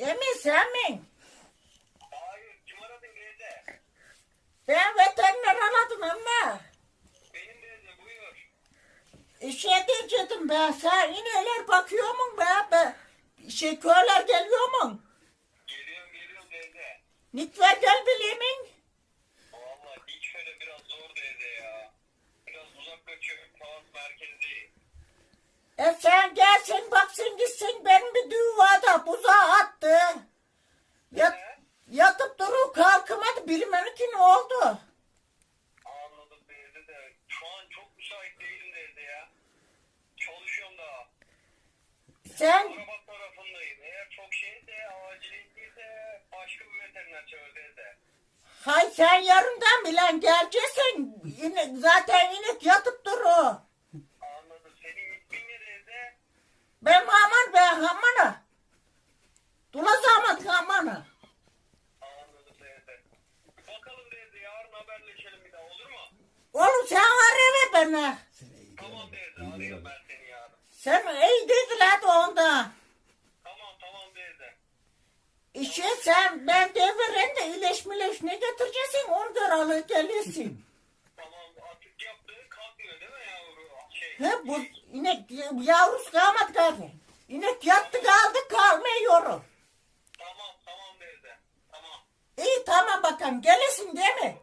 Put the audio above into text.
Emin sen mi? Hayır kim aradın Gece? Ben veteriner aradım ama. Benim Gece buyur. İşe diyecektim ben sen ineler bakıyor mu be? be? Şey köyler geliyor mu? Geliyorum geliyorum Gece. Nitver gel bilemin. Valla ilk şöyle biraz zor Gece ya. Biraz uzak kaçıyorum tamam merkezde. E sen gelsin baksın gitsin benim bir düğü var da buzağı bilmem ki ne oldu. Anladım teyze de. Şu an çok müsait değilim teyze ya. Çalışıyorum daha. Sen Arabat tarafındayım. Eğer çok şeyse aciliyetliyse başka bir veteriner çağır teyze. hay sen yarından bilen geleceksin. İnek, zaten inek yatıp duru. Anladım. Senin ismin ne teyze? Ben aman ben hamana. Dula zaman hamana. Anladım teyze. Bakalım teyze yarın haberleşelim bir daha olur mu? Oğlum sen arama beni. Tamam teyze arıyorum ben seni yarın. Sen iyi dediler de onda. Tamam tamam teyze. İşe sen ben deveren de iyileş mileş ne getireceksin onu da alıp gelirsin. Tamam artık yaptı kalkmıyor değil mi yavru? Şey, He bu inek yavrusu kalmadı galiba. İnek yattı kaldı kalmıyor. Tamam tamam teyze. Tamam. İyi tamam bakalım gelirsin değil mi?